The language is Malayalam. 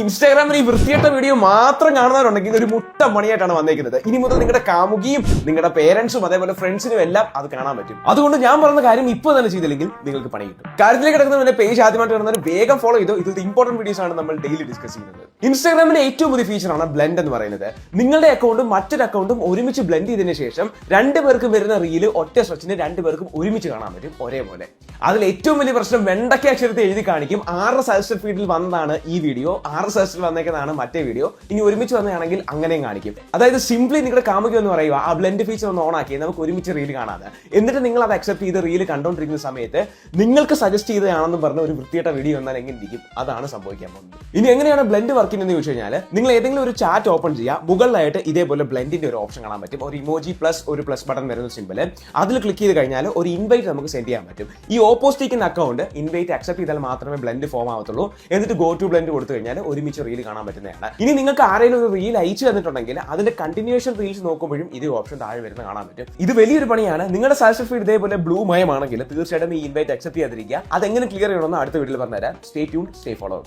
ഇൻസ്റ്റാഗ്രാമിൽ ഈ വൃത്തിയിട്ട വീഡിയോ മാത്രം കാണുന്നവരുണ്ടെങ്കിൽ ഒരു മുട്ട മണിയായിട്ടാണ് വന്നേക്കുന്നത്. ഇനി മുതൽ നിങ്ങളുടെ കാമുകിയും നിങ്ങളുടെ പേരൻസും അതേപോലെ ഫ്രണ്ട്സിനും എല്ലാം അത് കാണാൻ പറ്റും. അതുകൊണ്ട് ഞാൻ പറഞ്ഞ കാര്യം ഇപ്പോൾ തന്നെ ചെയ്തില്ലെങ്കിൽ നിങ്ങൾക്ക് പണി കിട്ടും. കാര്യത്തിലേക്ക് കിടക്കുന്ന പേജ് ആദ്യമായിട്ട് കാണുന്നവർ വേഗം ഫോളോ ചെയ്തു. ഇതിൽ ഇമ്പോർട്ടന്റ് വീഡിയോസ് ആണ് നമ്മൾ ഡെയിലി ഡിസ്കസ് ചെയ്യുന്നത്. ഇൻസ്റ്റാഗ്രാമിന്റെ ഏറ്റവും പുതിയ ഫീച്ചറാണ് ബ്ലെൻഡ് എന്ന് പറയുന്നത്. നിങ്ങളുടെ അക്കൗണ്ടും മറ്റൊരു അക്കൗണ്ടും ഒരുമിച്ച് ബ്ലെൻഡ് ചെയ്തതിനു ശേഷം രണ്ടു പേർക്കും വരുന്ന റീൽ ഒറ്റ സ്ട്രെച്ചിന് രണ്ടു പേർക്കും ഒരുമിച്ച് കാണാൻ പറ്റും ഒരേപോലെ. അതിൽ ഏറ്റവും വലിയ പ്രശ്നം വെണ്ടയ്ക്ക അക്ഷരത്തെ എഴുതി കാണിക്കും. ആറ് സജസ്റ്റഡ് ഫീഡിൽ വന്നതാണ് ഈ വീഡിയോ ആറ് സജസ്റ്റഡ് വന്നേക്കുന്നതാണ് മറ്റേ വീഡിയോ ഇനി ഒരുമിച്ച് വന്നതാണെങ്കിൽ അങ്ങനെയും കാണിക്കും. അതായത് സിംപ്ലി നിങ്ങളുടെ കാമുകി എന്ന് പറയുക ആ ബ്ലെൻഡ് ഫീച്ചർ ഒന്ന് ഓൺ ആക്കി നമുക്ക് ഒരുമിച്ച് റീൽ കാണാതെ എന്നിട്ട് നിങ്ങൾ അത് അക്സെപ്റ്റ് ചെയ്ത് റീൽ കണ്ടുകൊണ്ടിരിക്കുന്ന സമയത്ത് നിങ്ങൾക്ക് സജസ്റ്റ് ചെയ്തതാണെന്ന് പറഞ്ഞ ഒരു വൃത്തിയായിട്ട വീഡിയോ എന്നാൽ എങ്ങനെ ഇരിക്കും അതാണ് സംഭവിക്കാൻ പോകുന്നത്. ഇനി എങ്ങനെയാണ് ബ്ലെൻഡ് വർക്ക് എന്ന് ചോദിച്ചു കഴിഞ്ഞാൽ നിങ്ങൾ ഏതെങ്കിലും ഒരു ചാറ്റ് ഓപ്പൺ ചെയ്യുക മുകളിലായിട്ട് ഇതേപോലെ ബ്ലെൻഡിന്റെ ഒരു ഓപ്ഷൻ കാണാൻ പറ്റും. ഒരു ഇമോജി പ്ലസ് ഒരു പ്ലസ് ബട്ടൺ വരുന്ന സിമ്പിൾ അതിൽ ക്ലിക്ക് ചെയ്ത് കഴിഞ്ഞാൽ ഒരു ഇൻവൈറ്റ് നമുക്ക് സെൻഡ് ചെയ്യാൻ പറ്റും. ഈ ഓപ്പോസിറ്റ് അക്കൗണ്ട് ഇൻവൈറ്റ് അക്സെപ്റ്റ് ചെയ്താൽ മാത്രമേ ബ്ലെൻഡ് ഫോം ആവത്തുള്ളൂ. എന്നിട്ട് ഗോ ടു ബ്ലെൻഡ് കൊടുത്തു കഴിഞ്ഞാൽ ഒരുമിച്ച് റീൽ കാണാൻ പറ്റുന്നതാണ്. ഇനി നിങ്ങൾക്ക് ആരെങ്കിലും ഒരു റീൽ അയച്ചു തന്നിട്ടുണ്ടെങ്കിൽ അതിന്റെ കണ്ടിന്യൂഷൻ റീൽസ് നോക്കുമ്പോഴും ഇതേ ഓപ്ഷൻ താഴെ വരുന്ന കാണാൻ പറ്റും. ഇത് വലിയൊരു പണിയാണ്. നിങ്ങളുടെ സജസ്റ്റ് ഫീഡ് ഇതേപോലെ ബ്ലൂ മയമാണെങ്കിൽ തീർച്ചയായിട്ടും ഈ ഇൻവൈറ്റ് അക്സെപ്റ്റ് ചെയ്യാതിരിക്കുക. അതെങ്ങനെ ക്ലിയർ ചെയ്യണമെന്ന് അടുത്ത വീട്ടിൽ പറഞ്ഞുതരാം. Stay tune stay follow